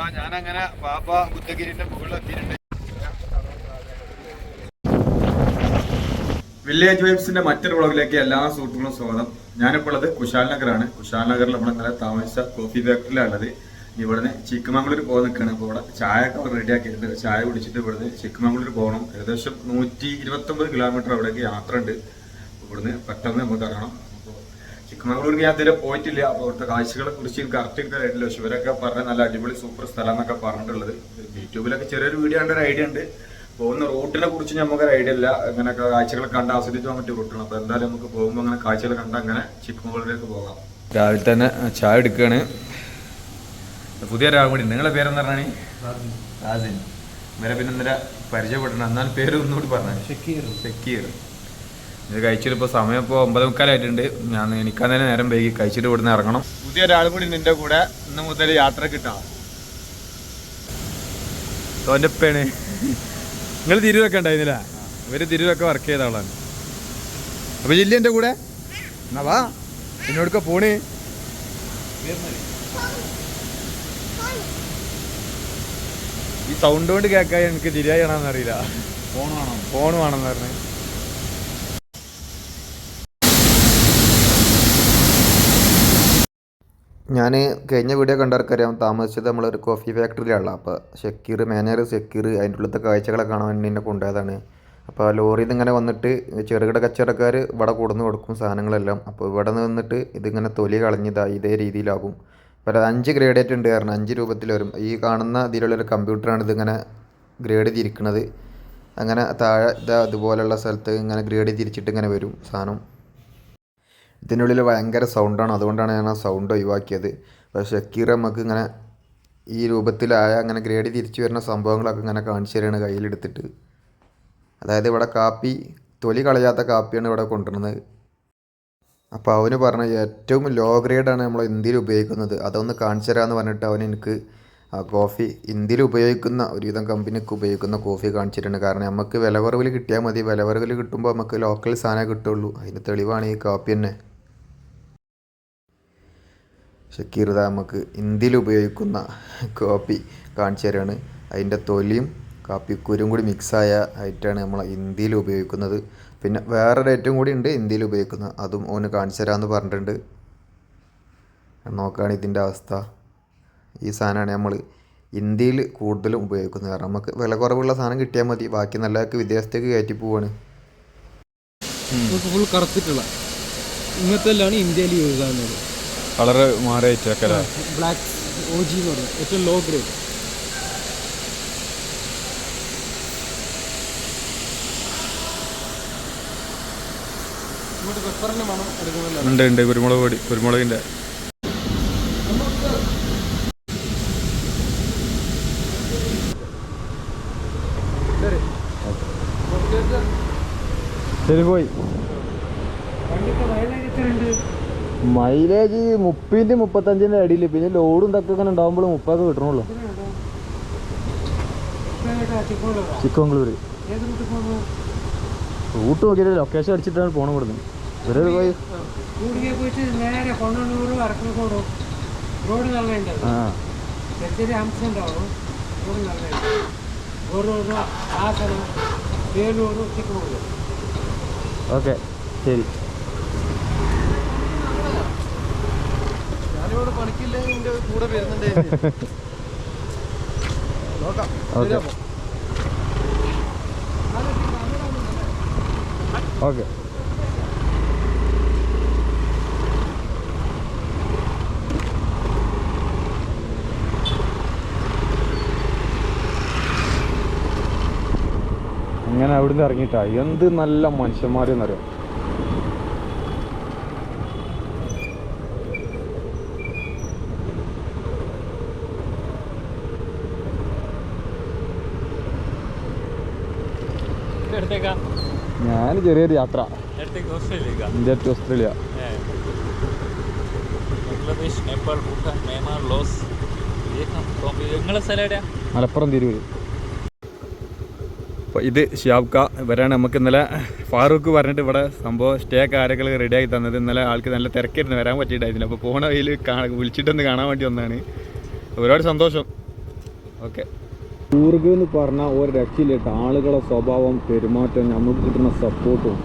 അതാ ഞാനങ്ങനെ ബാബ ബുദ്ധഗിരിന്റെ മുകളിൽ എത്തിയിട്ടുണ്ട്. വില്ലേജ് വൈബ്സിന്റെ മറ്റൊരു വ്ളോഗിലേക്ക് എല്ലാ സുഹൃത്തുക്കളും സ്വാഗതം. ഞാനിപ്പോൾ ഉള്ളത് കുശാൽ നഗറാണ്. കുശാൽ നഗറിൽ നമ്മൾ ഇന്നലെ താമസിച്ച കോഫി ഫാക്ടറിയിലാണ് ഉള്ളത്. ഇവിടുന്ന് ചിക്കമംഗളൂർ പോകാൻ നിൽക്കുകയാണ്. അപ്പോൾ ഇവിടെ ചായ ഒക്കെ റെഡി ആക്കിയിട്ടുണ്ട്. ചായ കുടിച്ചിട്ട് ഇവിടുന്ന് ചിക്കമംഗളൂർ പോകണം. ഏകദേശം നൂറ്റി ഇരുപത്തൊമ്പത് കിലോമീറ്റർ അവിടേക്ക് യാത്ര ഉണ്ട് ഇവിടുന്ന് പെട്ടെന്ന് നമുക്ക് ഇറങ്ങണം. ചിക്കമംഗളൂർക്ക് ഞാൻ തീരെ പോയിട്ടില്ല. അപ്പോൾ അവിടുത്തെ കാഴ്ചകളെ കുറിച്ച് എനിക്ക് കറക്റ്റ് എനിക്ക് അറിയില്ല. പക്ഷെ ഇവരൊക്കെ പറഞ്ഞ നല്ല അടിപൊളി സൂപ്പർ സ്ഥലം എന്നൊക്കെ പറഞ്ഞിട്ടുള്ളത്. യൂട്യൂബിലൊക്കെ ചെറിയൊരു വീഡിയോ കണ്ട ഒരു ഐഡിയ ഉണ്ട്. പോകുന്ന റൂട്ടിനെ കുറിച്ച് നമുക്കൊരു ഐഡിയ ഇല്ല. ഇങ്ങനെയൊക്കെ കാഴ്ചകൾ കണ്ട് ആസ്വദിച്ച് പോകാൻ പറ്റിയ റൂട്ടാണ് അപ്പോൾ എന്തായാലും നമുക്ക് പോകുമ്പോൾ അങ്ങനെ കാഴ്ചകൾ കണ്ട് അങ്ങനെ ചിക്കമംഗ്ലൂരിലേക്ക് പോകാം. രാവിലെ തന്നെ ചായ എടുക്കുകയാണ് പുതിയ കൂടി. നിങ്ങളെ പേരെന്ന് പറഞ്ഞാണ് ഇവരെ പിന്നെ ഇന്നലെ പരിചയപ്പെടണം എന്നാൽ പേര് ഒന്നുകൂടി പറഞ്ഞു ഷക്കീർ. ഷക്കീർ. ഇത് കഴിച്ചിട്ട് ഇപ്പോൾ സമയം ഇപ്പോൾ ഒമ്പത് മുക്കാലായിട്ടുണ്ട്. ഞാൻ എനിക്കാൻ തന്നെ നേരം വൈകി കഴിച്ചിട്ട് ഇവിടുന്ന് ഇറങ്ങണം. പുതിയ ഒരാൾ കൂടി നിന്റെ കൂടെ ഇന്ന് മുതൽ യാത്ര കിട്ടാം. തോന്റെ ഉപ്പയാണ് നിങ്ങൾ തിരുവൊക്കെ ഉണ്ടായിരുന്നില്ല? ഇവർ തിരുവൊക്കെ വർക്ക് ചെയ്ത ആളാണ്. അപ്പോൾ ജില്ല എന്റെ കൂടെ? എന്നാ വാ. എന്നോടൊക്കെ പോണ്. ഈ സൗണ്ട് കൊണ്ട് കേൾക്കാൻ എനിക്ക് തിരിയാണെന്നറിയില്ല ഫോൺ വേണം. ഫോൺ വേണമെന്ന് പറഞ്ഞു. ഞാൻ കഴിഞ്ഞ വീഡിയോ കണ്ടവർക്കറിയാം താമസിച്ചത് നമ്മളൊരു കോഫി ഫാക്ടറിയിലാണ് അപ്പോൾ ഷക്കീർ മാനേജർ ഷക്കീർ അതിന്റെ ഉള്ളിലത്തെ കാഴ്ചകളൊക്കെ കാണാൻ വേണ്ടി എന്നെ കൊണ്ടുപോയതാണ്. അപ്പോൾ ആ ലോറിയിൽ നിന്ന് ഇങ്ങനെ വന്നിട്ട് ചെറുകിട കച്ചവടക്കാർ ഇവിടെ കൊടുന്ന് കൊടുക്കും സാധനങ്ങളെല്ലാം. അപ്പോൾ ഇവിടെ നിന്നിട്ട് ഇതിങ്ങനെ തൊലി കളഞ്ഞതാ ഇതേ രീതിയിലാകും. അപ്പോൾ അഞ്ച് ഗ്രേഡേറ്റ് ഉണ്ട് കാരണം അഞ്ച് രൂപത്തിൽ വരും. ഈ കാണുന്ന ഇതിലുള്ളൊരു കമ്പ്യൂട്ടറാണ് ഇതിങ്ങനെ ഗ്രേഡ് തിരിക്കുന്നത് അങ്ങനെ താഴെ ഇതാ അതുപോലെയുള്ള സ്ഥലത്ത് ഇങ്ങനെ ഗ്രേഡ് തിരിച്ചിട്ട് ഇങ്ങനെ വരും സാധനം. ഇതിനുള്ളിൽ ഭയങ്കര സൗണ്ടാണ് അതുകൊണ്ടാണ് ഞാൻ ആ സൗണ്ട് ഒഴിവാക്കിയത്. പക്ഷേ ഷക്കീർ നമുക്ക് ഇങ്ങനെ ഈ രൂപത്തിലായ അങ്ങനെ ഗ്രേഡ് തിരിച്ചു വരുന്ന സംഭവങ്ങളൊക്കെ ഇങ്ങനെ കാണിച്ചു തരികയാണ് കയ്യിലെടുത്തിട്ട്. അതായത് ഇവിടെ കാപ്പി തൊലി കളയാത്ത കാപ്പിയാണ് ഇവിടെ കൊണ്ടുവരുന്നത്. അപ്പോൾ അവന് പറഞ്ഞ ഏറ്റവും ലോ ഗ്രേഡാണ് നമ്മൾ ഇന്ത്യയിൽ ഉപയോഗിക്കുന്നത്. അതൊന്ന് കാണിച്ചു തരാമെന്ന് പറഞ്ഞിട്ട് അവൻ എനിക്ക് ആ കോഫി ഇന്ത്യയിൽ ഉപയോഗിക്കുന്ന ഒരുവിധം കമ്പനിക്ക് ഉപയോഗിക്കുന്ന കോഫി കാണിച്ചിട്ടുണ്ട് കാരണം നമുക്ക് വില കുറവിൽ കിട്ടിയാൽ മതി. വില കുറവിൽ കിട്ടുമ്പോൾ നമുക്ക് ലോക്കൽ സാധനമേ കിട്ടുള്ളൂ അതിന് തെളിവാണ് ഈ കാപ്പി തന്നെ. ഷക്കീർദ നമുക്ക് ഇന്ത്യയിൽ ഉപയോഗിക്കുന്ന കാപ്പി കാണിച്ചു തരാണ്. അതിന്റെ തൊലിയും കാപ്പിക്കുരും കൂടി മിക്സായ ആയിട്ടാണ് നമ്മൾ ഇന്ത്യയിൽ ഉപയോഗിക്കുന്നത്. പിന്നെ വേറൊരു ഐറ്റം കൂടി ഉണ്ട് ഇന്ത്യയിൽ ഉപയോഗിക്കുന്നത്. അതും ഓന് കാണിച്ചു തരാമെന്ന് പറഞ്ഞിട്ടുണ്ട്. നോക്കുകയാണ് ഇതിന്റെ അവസ്ഥ. ഈ സാധനമാണ് നമ്മൾ ഇന്ത്യയിൽ കൂടുതലും ഉപയോഗിക്കുന്നത്. കാരണം നമുക്ക് വില കുറവുള്ള സാധനം കിട്ടിയാൽ മതി. ബാക്കി നല്ലതൊക്കെ വിദേശത്തേക്ക് കയറ്റി പോവാണ്. ഫുൾ കറുത്തിട്ടുള്ള. ഇങ്ങനത്തെ ഇന്ത്യയിൽ യൂസ് കളറ് മാറിയിട്ടൊക്കെ ബ്ലാക്ക് ഒ ജി എന്ന് പറയുന്നത് ഏറ്റവും ലോ ഗ്രേഡ് ഉണ്ട് ഉണ്ട്. കുരുമുളക് പൊടി കുരുമുളകിന്റെ ശരി. പോയി. മൈലേജ് മുപ്പിന്റെ മുപ്പത്തഞ്ചിന്റെ മുപ്പതിന്റെ മുപ്പത്തഞ്ചിന്റെ അടിയിൽ പിന്നെ ലോഡും ഇതൊക്കെ ഇങ്ങനെ ഉണ്ടാകുമ്പോൾ മുപ്പൊക്കെ കിട്ടണുള്ളൂ. ചിക്കമംഗ്ലൂർ പോകുന്നു റൂട്ട് നോക്കിയിട്ട് ലൊക്കേഷൻ അടിച്ചിട്ടാണ് പോണം ഇവിടുന്ന്. ഓക്കെ പോയി ആ. അംശം ഓക്കെ. ഓക്കെ. അങ്ങനെ അവിടുന്ന് ഇറങ്ങിയിട്ടാ. എന്ത് നല്ല മനുഷ്യന്മാരെന്നറിയാം? ഞാൻ ചെറിയൊരു യാത്ര. India to Australia. Bangladesh Nepal Bhutan Myanmar Laos നിങ്ങളെ സ്ഥലം എവിടെയാ? മലപ്പുറം തിരൂര്. അപ്പോൾ ഇത് ഷിയാബ്ക്ക ഇവരാണ് നമുക്ക് ഇന്നലെ ഫാറൂഖ് പറഞ്ഞിട്ട് ഇവിടെ സംഭവം സ്റ്റേ കാര്യങ്ങൾ റെഡിയാക്കി തന്നത്. ഇന്നലെ ആൾക്ക് നല്ല തിരക്കായിരുന്നു വരാൻ പറ്റിയിട്ടായിരുന്നില്ല. അപ്പോൾ പോണ വഴിയിൽ കാണാൻ വിളിച്ചിട്ടൊന്ന് കാണാൻ വേണ്ടി വന്നതാണ്. ഒരുപാട് സന്തോഷം. ഓക്കെ കൂർഗ് എന്ന് പറഞ്ഞാൽ ഒരു രക്ഷയില്ലേട്ട് ആളുകളെ സ്വഭാവം പെരുമാറ്റം നമുക്ക് കിട്ടുന്ന സപ്പോർട്ടും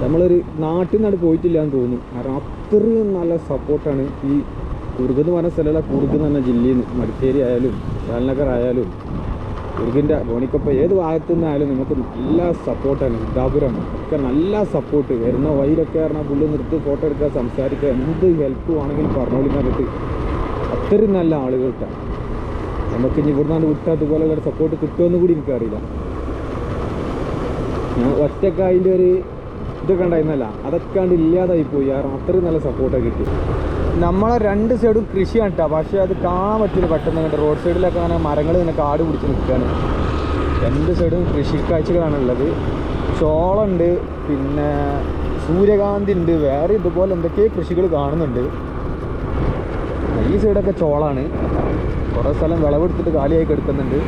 നമ്മളൊരു നാട്ടിൽ നിന്നാണ് പോയിട്ടില്ല എന്ന് തോന്നുന്നു. കാരണം അത്രയും നല്ല സപ്പോർട്ടാണ് ഈ കുറുക് എന്ന് പറഞ്ഞ സ്ഥലമല്ല കുറുക് എന്ന് പറഞ്ഞ ജില്ലയിൽ നിന്ന് മടിക്കേരി ആയാലും ശാൽനഗർ ആയാലും കുറുകിന്റെ ഗോണിക്കൊപ്പം ഏത് ഭാഗത്തു നിന്നായാലും നമുക്ക് നല്ല സപ്പോർട്ടാണ് ഇദാപുരം ഒക്കെ നല്ല സപ്പോർട്ട് വരുന്ന വഴിയിലൊക്കെ പറഞ്ഞാൽ പുള്ളി നിർത്തി ഫോട്ടോ എടുക്കുക സംസാരിക്കുക എന്ത് ഹെൽപ്പ് വേണമെങ്കിലും പറഞ്ഞോളി പറഞ്ഞിട്ട് അത്രയും നല്ല ആളുകൾക്കാണ്. നമുക്ക് ഇനി ഇവിടുന്ന് വിട്ടാൽ അതുപോലെ സപ്പോർട്ട് കിട്ടുമെന്ന് കൂടി എനിക്കറിയില്ല. ഞാൻ ഒറ്റയ്ക്ക് അതിന്റെ ഒരു ഇതൊക്കെ ഉണ്ടായിരുന്നല്ല. അതൊക്കെ ഇല്ലാതായി പോയി കാരണം അത്രയും നല്ല സപ്പോർട്ടൊക്കെ കിട്ടി. നമ്മളെ രണ്ട് സൈഡും കൃഷിയാണ് കേട്ടോ പക്ഷേ അത് കാണാൻ പറ്റില്ല. പെട്ടെന്ന് കണ്ട് റോഡ് സൈഡിലൊക്കെ അങ്ങനെ മരങ്ങൾ ഇങ്ങനെ കാട് പിടിച്ച് നിൽക്കുകയാണ് രണ്ട് സൈഡും കൃഷി കാഴ്ചകളാണ് ഉള്ളത് ചോളമുണ്ട് പിന്നെ സൂര്യകാന്തി ഉണ്ട്. വേറെ ഇതുപോലെ എന്തൊക്കെയോ കൃഷികൾ കാണുന്നുണ്ട്. ഈ സൈഡൊക്കെ ചോളാണ്. കുറേ സ്ഥലം വിളവെടുത്തിട്ട് കാലിയായി കിടക്കുന്നുണ്ട്.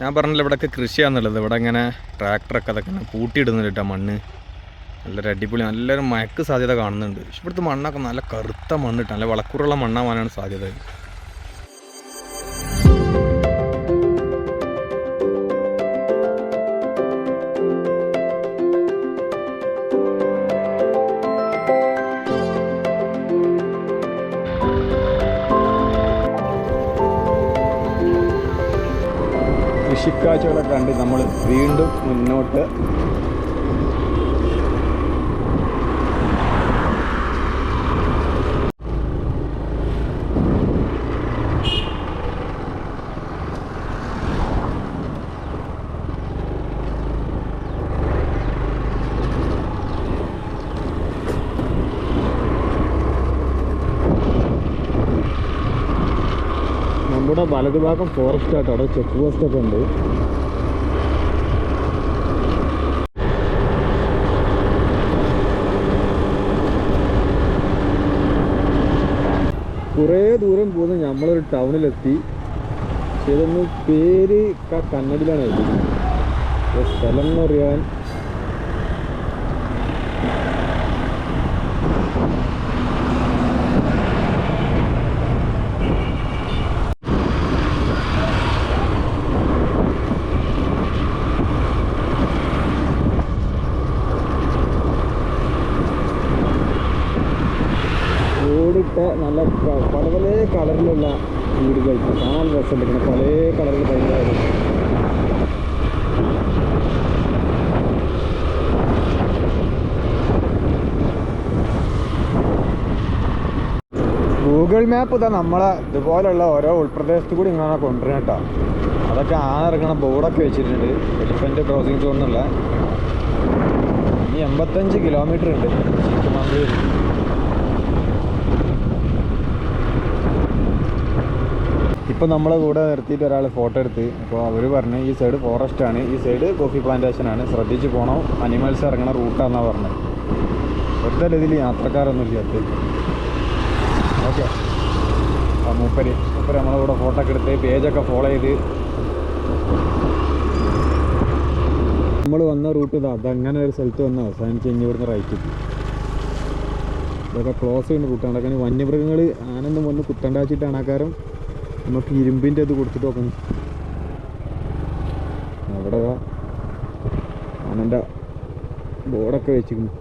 ഞാൻ പറഞ്ഞില്ല ഇവിടെയൊക്കെ കൃഷിയാണെന്നുള്ളത് ഇവിടെ ഇങ്ങനെ ട്രാക്ടറൊക്കെ അതൊക്കെ ഇങ്ങനെ പൂട്ടിയിടുന്നുണ്ട് മണ്ണ്. നല്ലൊരു അടിപൊളി നല്ലൊരു മയക്ക് സാധ്യത കാണുന്നുണ്ട്. ഇവിടുത്തെ മണ്ണൊക്കെ നല്ല കറുത്ത മണ്ണിട്ട് നല്ല വളക്കൂറുള്ള മണ്ണാവാനാണ് സാധ്യത. കൃഷിക്കാഴ്ചകളൊക്കെ കണ്ട് നമ്മൾ വീണ്ടും മുന്നോട്ട് നമ്മുടെ ഭാഗം ഫോറസ്റ്റ് ആട്ടോ അവിടെ ചെക്ക് പോസ്റ്റ് ഒക്കെ ഉണ്ട്. കുറേ ദൂരം പോകുന്ന നമ്മളൊരു ടൗണിലെത്തി ഇതൊന്നും പേര് ക- കന്നഡിലാണ് എഴുതിയിരിക്കുന്നത്. സ്ഥലം എന്ന് പറയാൻ ഓടിട്ട നല്ല ക- പല പല കളറിലുള്ള വീടുകൾ രസമുണ്ട് ഇങ്ങനെ പല കളറിൽ ഭയങ്കര ഗൂഗിൾ മാപ്പ് ഇതാ നമ്മളെ ഇതുപോലുള്ള ഓരോ ഉൾപ്രദേശത്ത് കൂടി ഇങ്ങനെ കൊണ്ടുവരണം കേട്ടോ. അതൊക്കെ ആന ഇറങ്ങണ ബോർഡൊക്കെ വെച്ചിട്ടുണ്ട്. എലിഫന്റ് ക്രോസിംഗ് സോൺ ഇനി എൺപത്തഞ്ച് കിലോമീറ്റർ ഉണ്ട്. ചിക്കമംഗളൂർ ഇപ്പോൾ നമ്മളെ കൂടെ നിർത്തിയിട്ട് ഒരാൾ ഫോട്ടോ എടുത്ത്. അപ്പോൾ അവർ പറഞ്ഞു ഈ സൈഡ് ഫോറസ്റ്റ് ആണ്. ഈ സൈഡ് കോഫി പ്ലാന്റേഷൻ ആണ്. ശ്രദ്ധിച്ച് പോകണം അനിമൽസ് ഇറങ്ങണ റൂട്ടാണെന്നാണ് പറഞ്ഞത്. വെറുതെ ഇതിൽ യാത്രക്കാരൊന്നും ഇല്ലാത്ത ഓക്കെ. ആ മൂപ്പര് മൂപ്പര് നമ്മളെ കൂടെ ഫോട്ടോ ഒക്കെ എടുത്ത് പേജൊക്കെ ഫോളോ ചെയ്ത്. നമ്മൾ വന്ന റൂട്ട് ഇതാ. അതങ്ങനെ ഒരു സ്ഥലത്ത് വന്ന് അവസാനിച്ച് ഇനി ഇവിടുന്ന് റൈറ്റ് ഇതൊക്കെ ക്ലോസ് ചെയ്യുന്ന റൂട്ടാണ് അതൊക്കെ വന്യമൃഗങ്ങൾ ആനന്ദം വന്ന് കുത്തണ്ടാച്ചിട്ടാണ് ആക്കാരം നമുക്ക് ഇരുമ്പിന്റെ ഇത് കൊടുത്തിട്ട് നോക്കണം അവിടെ ദാ ആനന്റെ ബോർഡൊക്കെ വെച്ചിരിക്കുന്നു.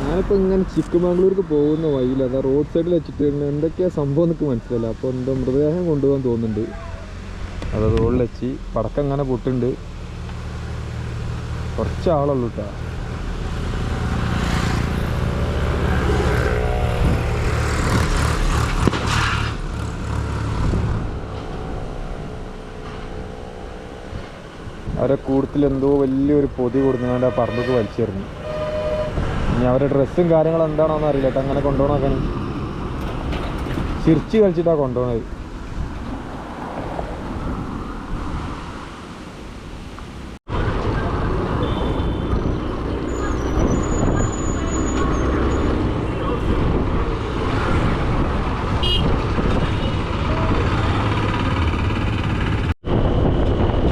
ഞാനിപ്പോൾ ഇങ്ങനെ ചിക്കമംഗ്ലൂർക്ക് പോകുന്ന വഴിയിൽ അതാ റോഡ് സൈഡിൽ വെച്ചിട്ട് എന്തൊക്കെയാ സംഭവം എന്നൊക്കെ മനസ്സിലായില്ല. അപ്പോൾ എന്തോ മൃതദേഹം കൊണ്ടുപോകാൻ തോന്നുന്നുണ്ട്. അത് റോഡിൽ വെച്ച് പടക്കം ഇങ്ങനെ പൊട്ടുണ്ട്. കുറച്ച് ആളുള്ളൂ കേട്ടോ അവരെ കൂടുതൽ എന്തോ വലിയൊരു പൊതി കൊടുക്കുന്നുണ്ട് ആ പറമ്പൊക്കെ വലിച്ചെറിഞ്ഞു ഇനി അവരുടെ ഡ്രസ്സും കാര്യങ്ങളും എന്താണോന്ന് അറിയില്ല കേട്ടോ അങ്ങനെ കൊണ്ടുപോകണക്കാനും ചിരിച്ച് കളിച്ചിട്ടാണ് കൊണ്ടുപോകണത്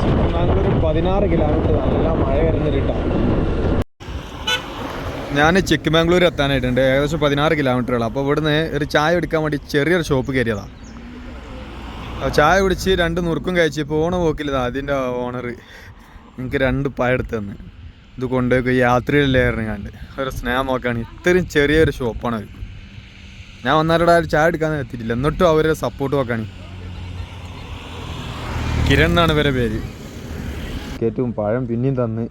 ചിക്കമംഗളൂർ പതിനാറ് കിലോമീറ്റർ നല്ല മഴ വരുന്നിട്ടാണ് ഞാൻ ചിക്കമംഗ്ലൂർ എത്താനായിട്ടുണ്ട്. ഏകദേശം പതിനാറ് കിലോമീറ്ററുകൾ അപ്പോൾ ഇവിടുന്ന് ഒരു ചായ എടുക്കാൻ വേണ്ടി ചെറിയൊരു ഷോപ്പ് കയറിയതാണ് ചായ കുടിച്ച് രണ്ട് നുറുക്കും കഴിച്ച് പോണ പോക്കില്ലതാ അതിന്റെ ഓണർ എനിക്ക് രണ്ട് പഴം എടുത്ത് തന്ന് ഇത് കൊണ്ടുപോയി യാത്രയിലായിരുന്നു കണ്ട്. ഒരു സ്നേഹം നോക്കുകയാണ് ഇത്രയും ചെറിയൊരു ഷോപ്പാണ് അവർ ഞാൻ വന്നാലോടെ ചായ എടുക്കാൻ എത്തിയിട്ടില്ല എന്നിട്ടും അവരെ സപ്പോർട്ട് നോക്കാണ്. കിരൺ എന്നാണ് ഇവരെ പേര്. ഏറ്റവും പഴം പിന്നെയും തന്ന്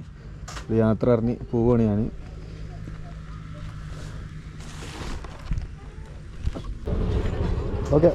യാത്ര ഇറങ്ങി പോവുകയാണ് ഞാൻ ഓക്കെ.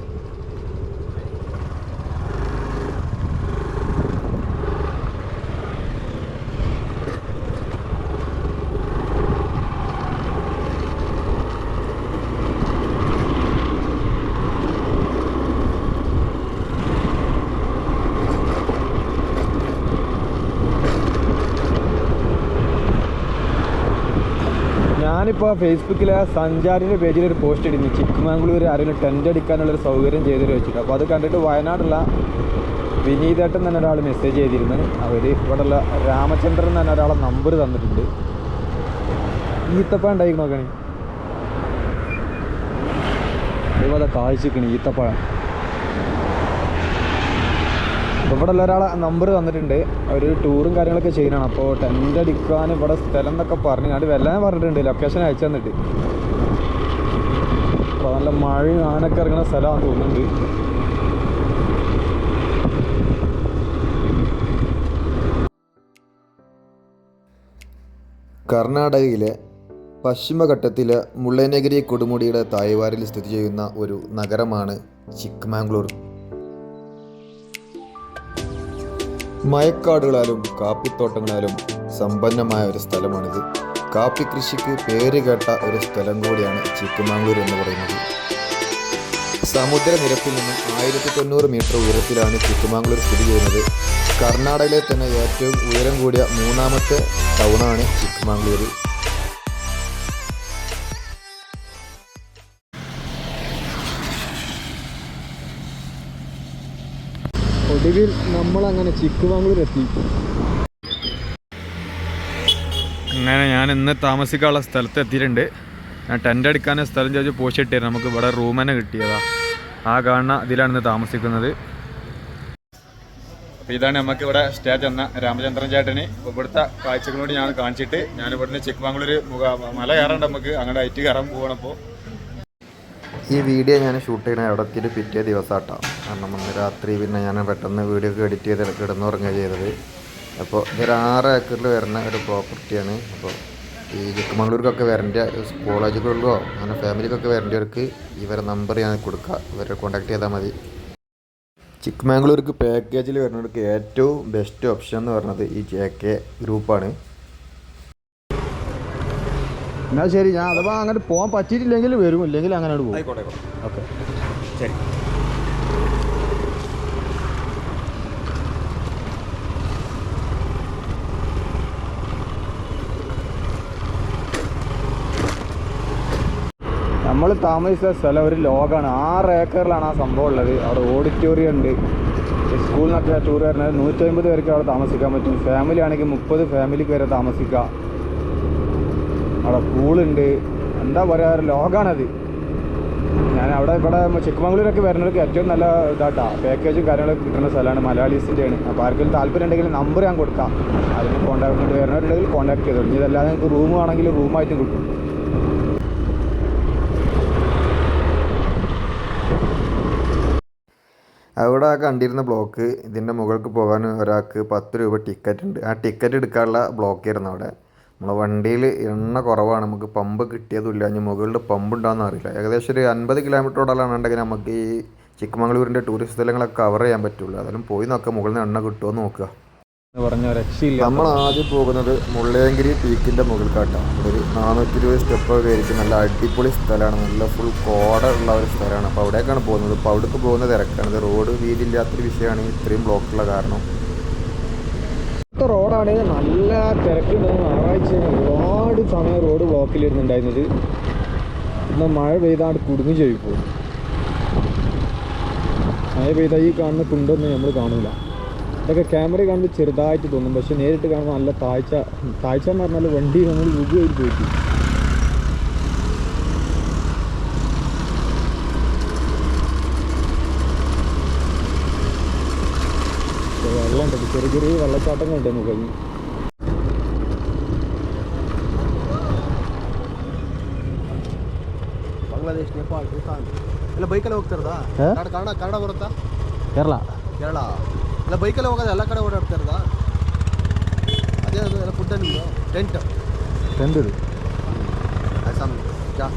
ഞാനിപ്പോൾ ഫേസ്ബുക്കിലെ സഞ്ചാരിന്റെ പേജിൽ ഒരു പോസ്റ്റ് ഇടുന്നു. ചിക്കുമാംഗ്ലൂർ ആരെങ്കിലും ടെന്റ് അടിക്കാനുള്ളൊരു സൗകര്യം ചെയ്തു വെച്ചിട്ട്. അപ്പോൾ അത് കണ്ടിട്ട് വയനാടുള്ള വിനീതേട്ടൻ തന്നെ ഒരാൾ മെസ്സേജ് ചെയ്തിരുന്നു. അവർ ഇവിടെയുള്ള രാമചന്ദ്രൻ തന്നെ ഒരാളെ നമ്പർ തന്നിട്ടുണ്ട്. ഈത്തപ്പഴം ഉണ്ടായി നോക്കണേ. അതുപോലെ കാഴ്ചക്കണി ഈത്തപ്പഴം. ഇവിടെ ഉള്ള നമ്പർ തന്നിട്ടുണ്ട്. ഒരു ടൂറും കാര്യങ്ങളൊക്കെ ചെയ്യണം അപ്പോൾ ടെന്റ് അടിക്കാൻ ഇവിടെ സ്ഥലം എന്നൊക്കെ പറഞ്ഞു. അത് വല്ലാതെ പറഞ്ഞിട്ടുണ്ട്. ലൊക്കേഷൻ അയച്ചു തന്നിട്ട്. അപ്പോൾ നല്ല മഴയും ആനൊക്കെ ഇറങ്ങുന്ന സ്ഥലമാണെന്ന് തോന്നുന്നുണ്ട്. കർണാടകയിലെ പശ്ചിമഘട്ടത്തിലെ മുള്ളനഗിരി കൊടുമുടിയുടെ തായ്വാരിൽ സ്ഥിതി ചെയ്യുന്ന ഒരു നഗരമാണ് ചിക്ക്മാംഗ്ലൂർ. മയക്കാടുകളാലും കാപ്പിത്തോട്ടങ്ങളാലും സമ്പന്നമായ ഒരു സ്ഥലമാണിത്. കാപ്പി കൃഷിക്ക് പേര് കേട്ട ഒരു സ്ഥലം കൂടിയാണ് ചിക്കമാംഗ്ലൂർ എന്ന് പറയുന്നത്. സമുദ്രനിരപ്പിൽ നിന്നും ആയിരത്തി തൊണ്ണൂറ് മീറ്റർ ഉയരത്തിലാണ് ചിക്കമാംഗ്ലൂർ സ്ഥിതി ചെയ്യുന്നത്. കർണാടകയിലെ തന്നെ ഏറ്റവും ഉയരം കൂടിയ മൂന്നാമത്തെ ടൗണാണ് ചിക്കമാംഗ്ലൂർ ഒടുവിൽ നമ്മളങ്ങനെ ചിക്കുമാംഗ്ലൂർ എത്തി. അങ്ങനെ ഞാൻ ഇന്ന് താമസിക്കാനുള്ള സ്ഥലത്ത് എത്തിയിട്ടുണ്ട്. ഞാൻ ടെന്റ് അടിക്കാൻ സ്ഥലം ചോദിച്ച് പോഷിട്ടായിരുന്നു നമുക്ക് ഇവിടെ റൂം തന്നെ കിട്ടിയതാ. ആ കാണുന്ന ഇതിലാണ് ഇന്ന് താമസിക്കുന്നത്. അപ്പോൾ ഇതാണ് നമുക്ക് ഇവിടെ സ്റ്റേ ചെന്ന രാമചന്ദ്രൻ ചേട്ടന്. ഇവിടുത്തെ കാഴ്ചകളോട് ഞാൻ കാണിച്ചിട്ട് ഞാൻ ഇവിടുന്ന് മുഖ മല കയറണ്ട നമുക്ക് അങ്ങോട്ട് ഐറ്റ് കയറാൻ പോകണം അപ്പോൾ ഈ വീഡിയോ ഞാൻ ഷൂട്ട് ചെയ്യണ എത്തിയിട്ട് പിറ്റേ ദിവസമാട്ടോ കാരണം അന്ന് രാത്രി പിന്നെ ഞാൻ പെട്ടെന്ന് വീഡിയോ ഒക്കെ എഡിറ്റ് ചെയ്ത് കിടന്നുറങ്ങുക ചെയ്തത്. അപ്പോൾ ഇതൊരു ആറ് ഏക്കറിൽ വരുന്ന ഒരു പ്രോപ്പർട്ടിയാണ് അപ്പോൾ ഈ ചിക്കമംഗ്ലൂർക്കൊക്കെ വരേണ്ട കോളേജുകളിലോ അങ്ങനെ ഫാമിലിക്കൊക്കെ വരേണ്ടവർക്ക് ഇവരെ നമ്പർ ഞാൻ കൊടുക്കുക ഇവരെ കോൺടാക്ട് ചെയ്താൽ മതി. ചിക്കമംഗ്ലൂർക്ക് പാക്കേജിൽ വരുന്നവർക്ക് ഏറ്റവും ബെസ്റ്റ് ഓപ്ഷൻ എന്ന് പറയുന്നത് ഈ ജെ കെ ഗ്രൂപ്പാണ് എന്നാൽ ശരി ഞാൻ അഥവാ അങ്ങനെ പോകാൻ പറ്റിയിട്ടില്ലെങ്കിൽ വരും ഇല്ലെങ്കിൽ അങ്ങനെ പോകും. ഓക്കെ. ശരി. നമ്മൾ താമസിച്ച സ്ഥലം ഒരു ലോകമാണ് ആറ് ഏക്കറിലാണ് ആ സംഭവം ഉള്ളത്. അവിടെ ഓഡിറ്റോറിയം ഉണ്ട്. സ്കൂളിൽ നിന്നൊക്കെ ടൂർ വരുന്നത് നൂറ്റമ്പത് പേർക്ക് അവിടെ താമസിക്കാൻ പറ്റും. ഫാമിലി ആണെങ്കിൽ മുപ്പത് ഫാമിലിക്ക് വരെ താമസിക്കാം. അവിടെ സ്കൂളുണ്ട് എന്താ പറയുക ലോകാണത്. ഞാൻ അവിടെ ഇവിടെ ചിക്കമംഗളൂരൊക്കെ വരുന്നവർക്ക് ഏറ്റവും നല്ല ഇതാട്ടാ. പാക്കേജും കാര്യങ്ങളൊക്കെ കിട്ടുന്ന സ്ഥലമാണ് മലയാളീസിന്റെയാണ് അപ്പോൾ ആർക്കും താല്പര്യം ഉണ്ടെങ്കിൽ നമ്പർ ഞാൻ കൊടുക്കാം. അതിന് കോൺടാക്ട് വരുന്നവരുണ്ടെങ്കിൽ കോൺടാക്ട് ചെയ്തോളൂ ഇതല്ലാതെ നിങ്ങൾക്ക് റൂം ആണെങ്കിൽ റൂമായിട്ടും കിട്ടും. അവിടെ കണ്ടിരുന്ന ബ്ലോക്ക് ഇതിന്റെ മുകൾക്ക് പോകാൻ ഒരാൾക്ക് പത്ത് രൂപ ടിക്കറ്റ് ഉണ്ട്. ആ ടിക്കറ്റ് എടുക്കാനുള്ള ബ്ലോക്കായിരുന്നു അവിടെ. നമ്മളെ വണ്ടിയിൽ എണ്ണ കുറവാണ്. നമുക്ക് പമ്പ് കിട്ടിയതുമില്ല. ഇനി മുകളിൽ പമ്പ് ഉണ്ടാകുന്ന അറിയില്ല. ഏകദേശം ഒരു അൻപത് കിലോമീറ്ററോടാണെന്നുണ്ടെങ്കിൽ നമുക്ക് ഈ ചിക്കമംഗ്ലൂരിന്റെ ടൂറിസ്റ്റ് സ്ഥലങ്ങളൊക്കെ കവർ ചെയ്യാൻ പറ്റുള്ളൂ. അതെല്ലാം പോയി നോക്കുക മുകളിൽ നിന്ന് എണ്ണ കിട്ടുമോ എന്ന് നോക്കുക. നമ്മൾ ആദ്യം പോകുന്നത് മുള്ളയങ്കിരി പീക്കിന്റെ മുകൾക്കാട്ടാണ് ഇവിടെ ഒരു നാനൂറ്റി ഇരുപത് സ്റ്റെപ്പ് കയറിയിട്ട് നല്ല അടിപൊളി സ്ഥലമാണ്. നല്ല ഫുൾ കോട ഉള്ള ഒരു സ്ഥലമാണ്. അപ്പോൾ അവിടേക്കാണ് പോകുന്നത്. അപ്പോൾ അവിടേക്ക് പോകുന്ന തിരക്കാണ്. ഇത് റോഡ് വീതി ഇല്ലാത്തൊരു വിഷയമാണ്. ഇത്രയും ബ്ലോക്കുള്ള കാരണം. റോഡാണ്. നല്ല തിരക്കുണ്ട്. ഞായറാഴ്ച ഒരുപാട് സമയം റോഡ് ബ്ലോക്കിലിരുന്നുണ്ടായിരുന്നത്. എന്നാൽ മഴ പെയ്താണ്ട് കുടുങ്ങി ചെയ്യിപ്പോ മഴ പെയ്താൽ ഈ കാണുന്ന കുണ്ടൊന്നും നമ്മൾ കാണില്ല ഇതൊക്കെ ക്യാമറ കാണുമ്പോൾ ചെറുതായിട്ട് തോന്നും പക്ഷെ നേരിട്ട് കാണുമ്പോൾ നല്ല താഴ്ച താഴ്ച എന്ന് പറഞ്ഞാൽ വണ്ടി നമ്മൾ ഉപയോഗിച്ച് പോയിട്ട്. ചെറിയ ചെറിയ വെള്ളച്ചാട്ടങ്ങളുണ്ട് നമുക്ക് കഴിഞ്ഞ് ಬಾಂಗ್ಲಾದೇಶ್ ನೇಪಾಳ ಭೂತಾನ್ ಎಲ್ಲ ಬೈಕಲ್ಲಿ ಹೋಗ್ತಿರೋದಾ ಹಾ? ಕನ್ನಡ ಕನ್ನಡ ಕನ್ನಡ ಬರುತ್ತಾ കേരള ಕೇರಳ ಎಲ್ಲ ಬೈಕಲ್ಲಿ ಹೋಗೋದು ಎಲ್ಲ ಕಡೆ ಓಡಾಡ್ತಾ ಇರೋದಾ ಅದೇ ಅದು ಎಲ್ಲ ಫುಡ್ ನಿಮ್ಮದು ಟೆಂಟ್ എന്ത് ಅಸ್ಸಾಂ ಜಾ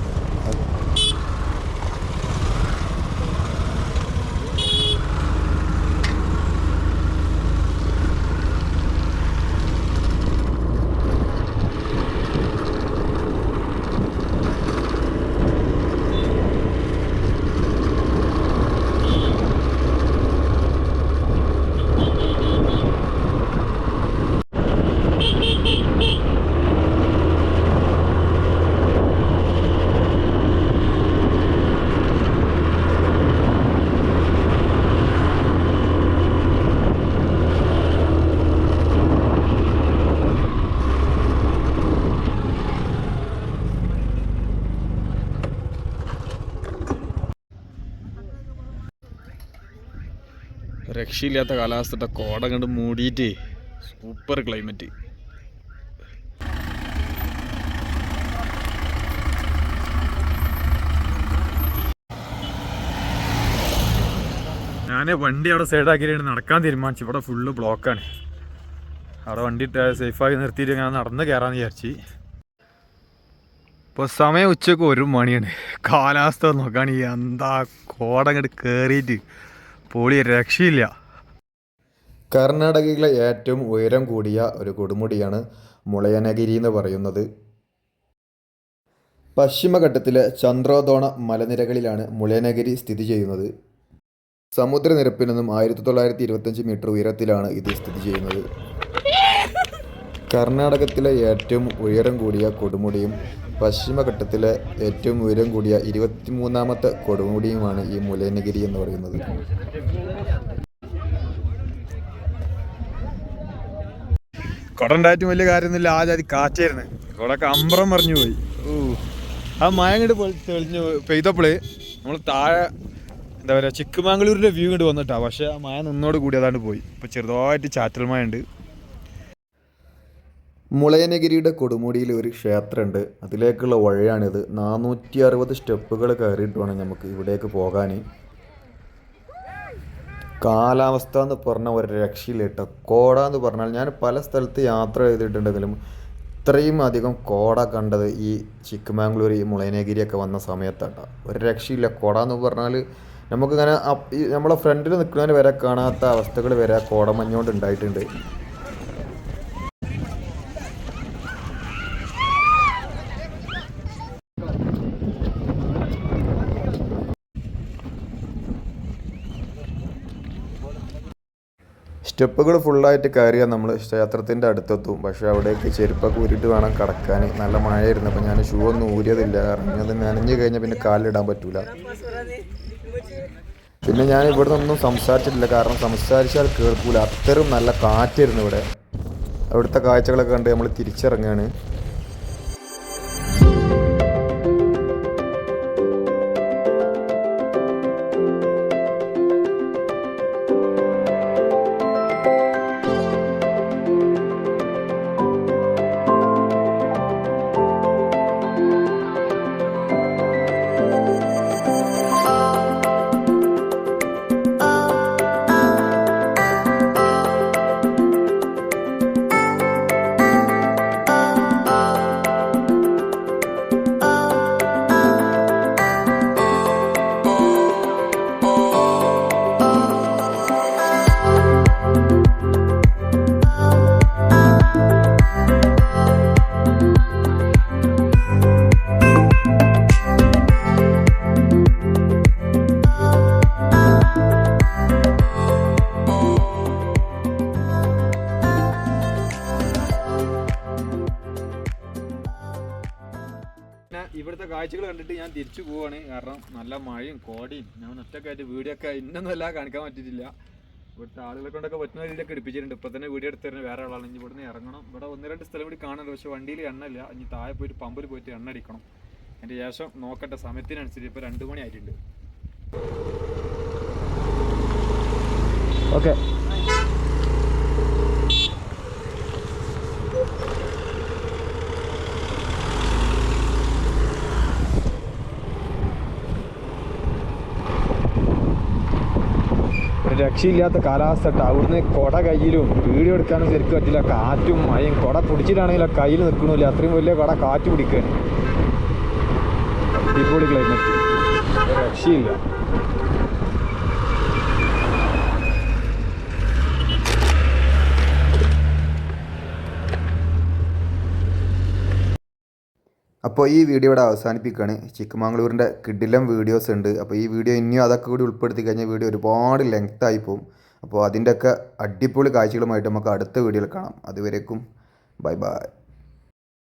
രക്ഷയില്ലാത്ത കാലാവസ്ഥ കോട കണ്ട് മൂടിയിട്ട് സൂപ്പർ ക്ലൈമറ്റ് ഞാൻ വണ്ടി അവിടെ സൈഡാക്കിയിട്ട് നടക്കാൻ തീരുമാനിച്ചു. ഇവിടെ ഫുള്ള് ബ്ലോക്കാണ് അവിടെ വണ്ടി സേഫായി നിർത്തിയിട്ട് ഞാൻ നടന്ന് കയറാന്ന് വിചാരിച്ചു. ഇപ്പോൾ സമയം ഉച്ചയ്ക്ക് ഒരു മണിയാണ്. കാലാവസ്ഥ നോക്കുകയാണെങ്കിൽ എന്താ കോട അങ്ങോട്ട് കയറിയിട്ട് പൊളി രക്ഷയില്ല. കർണാടകയിലെ ഏറ്റവും ഉയരം കൂടിയ ഒരു കൊടുമുടിയാണ് മുളയനഗിരി എന്ന് പറയുന്നത്. പശ്ചിമഘട്ടത്തിലെ ചന്ദ്രോദോണ മലനിരകളിലാണ് മുളയനഗിരി സ്ഥിതി ചെയ്യുന്നത്. സമുദ്രനിരപ്പിൽ നിന്നും ആയിരത്തി തൊള്ളായിരത്തി ഇരുപത്തഞ്ച് മീറ്റർ ഉയരത്തിലാണ് ഇത് സ്ഥിതി ചെയ്യുന്നത്. കർണാടകത്തിലെ ഏറ്റവും ഉയരം കൂടിയ കൊടുമുടിയും പശ്ചിമഘട്ടത്തിലെ ഏറ്റവും ഉയരം കൂടിയ ഇരുപത്തിമൂന്നാമത്തെ കൊടുമുടിയുമാണ് ഈ മുലയനഗിരി എന്ന് പറയുന്നത്. കൊടണ്ടായിട്ടും വലിയ കാര്യമൊന്നുമില്ല. ആ ജാതി കാറ്റായിരുന്നു കൊടൊക്കെ അമ്പ്രം മറിഞ്ഞു പോയി. ഓ ആ മഴ ഇങ്ങോട്ട് തെളിഞ്ഞു പെയ്തപ്പോൾ നമ്മൾ താഴെ എന്താ പറയുക ചിക്കുമാംഗ്ലൂരിന്റെ വ്യൂ ഇങ്ങോട്ട് വന്നിട്ടാണ് പക്ഷേ ആ മഴ നിന്നോട് കൂടി അതാണ്ട് പോയി. ഇപ്പോൾ ചെറുതായിട്ട് ചാറ്റൽ മഴ ഉണ്ട് മുളയനഗിരിയുടെ കൊടുമുടിയിൽ ഒരു ക്ഷേത്രമുണ്ട് അതിലേക്കുള്ള വഴിയാണിത്. നാനൂറ്റി അറുപത് സ്റ്റെപ്പുകൾ കയറിയിട്ട് വേണം നമുക്ക് ഇവിടേക്ക് പോകാൻ കാലാവസ്ഥ എന്ന് പറഞ്ഞ ഒരു രക്ഷയില്ല കോട എന്ന് പറഞ്ഞാൽ ഞാൻ പല സ്ഥലത്ത് യാത്ര ചെയ്തിട്ടുണ്ടെങ്കിലും ഇത്രയും അധികം കോട കണ്ടത് ഈ ചിക്കമാംഗ്ലൂർ ഈ മുളയനഗിരിയൊക്കെ വന്ന സമയത്താണ് ഒരു രക്ഷയില്ല. കോട എന്ന് പറഞ്ഞാൽ നമുക്കിങ്ങനെ നമ്മളെ ഫ്രണ്ടിൽ നിൽക്കുന്നതിന് വരെ കാണാത്ത അവസ്ഥകൾ വരെ കോടമഞ്ഞോണ്ട് ഉണ്ടായിട്ടുണ്ട്. സ്റ്റെപ്പുകൾ ഫുള്ളായിട്ട് കയറിയാൽ നമ്മൾ ക്ഷേത്രത്തിന്റെ അടുത്തെത്തും. പക്ഷേ അവിടേക്ക് ചെരുപ്പൊക്കെ ഊരിയിട്ട് വേണം കടക്കാൻ നല്ല മഴയായിരുന്നു. അപ്പോൾ ഞാൻ ഷൂ ഒന്നും ഊരിയതില്ല. കാരണം അത് നനഞ്ഞു കഴിഞ്ഞാൽ പിന്നെ കാലിലിടാൻ പറ്റൂല. പിന്നെ ഞാൻ ഇവിടെ നിന്നൊന്നും സംസാരിച്ചിട്ടില്ല. കാരണം സംസാരിച്ചാൽ കേൾക്കൂല. അത്രയും നല്ല കാറ്റായിരുന്നു ഇവിടെ. അവിടുത്തെ കാഴ്ചകളൊക്കെ കണ്ട് നമ്മൾ തിരിച്ചിറങ്ങുകയാണ് ഇവിടുത്തെ കാഴ്ചകൾ കണ്ടിട്ട് ഞാൻ തിരിച്ചു പോവാണ്. കാരണം നല്ല മഴയും കോടിയും. ഞാൻ ഒറ്റക്കായിട്ട് വീഡിയോ ഒക്കെ ഇന്നൊന്നും എല്ലാം കാണിക്കാൻ പറ്റിയിട്ടില്ല. ഇവിടുത്തെ ആളുകളെ കൊണ്ടൊക്കെ പറ്റുന്ന രീതിയിലൊക്കെ എടുപ്പിച്ചിട്ടുണ്ട്. ഇപ്പൊ തന്നെ വീഡിയോ എടുത്ത് തരുന്ന വേറെ ആളാണ്. ഇനി ഇവിടുന്ന് ഇറങ്ങണം. ഇവിടെ ഒന്ന് രണ്ട് സ്ഥലം കൂടി കാണുന്നുണ്ട്. പക്ഷെ വണ്ടിയിൽ എണ്ണയില്ല. ഇനി താഴെ പോയിട്ട് പമ്പിൽ പോയിട്ട് എണ്ണ അടിക്കണം. അതിന്റെ ശേഷം നോക്കട്ടെ. സമയത്തിനനുസരിച്ച് ഇപ്പൊ രണ്ടു മണി ആയിട്ടുണ്ട്. ഓക്കെ രക്ഷയില്ലാത്ത കാലാവസ്ഥ. അവിടുന്ന് കുട കയ്യിലും വീഡിയോ എടുക്കാനും ശരിക്കും പറ്റില്ല. കാറ്റും മഴയും. കൊട പിടിച്ചിട്ടാണെങ്കിൽ ആ കയ്യിൽ നിൽക്കണില്ല? അത്രയും വലിയ കുട കാറ്റ് പിടിക്കാൻ. അടിപൊളി ക്ലൈമറ്റ് രക്ഷയില്ല. അപ്പോൾ ഈ വീഡിയോ ഇവിടെ അവസാനിപ്പിക്കുകയാണ്. ചിക്കമംഗ്ലൂരിന്റെ കിഡിലം വീഡിയോസ് ഉണ്ട്. അപ്പോൾ ഈ വീഡിയോ ഇനിയും അതൊക്കെ കൂടി ഉൾപ്പെടുത്തി കഴിഞ്ഞാൽ വീഡിയോ ഒരുപാട് ലെങ്ത് ആയി പോകും. അപ്പോൾ അതിന്റെയൊക്കെ അടിപൊളി കാഴ്ചകളുമായിട്ട് നമുക്ക് അടുത്ത വീഡിയോയിൽ കാണാം. അതുവരേക്കും ബൈ ബൈ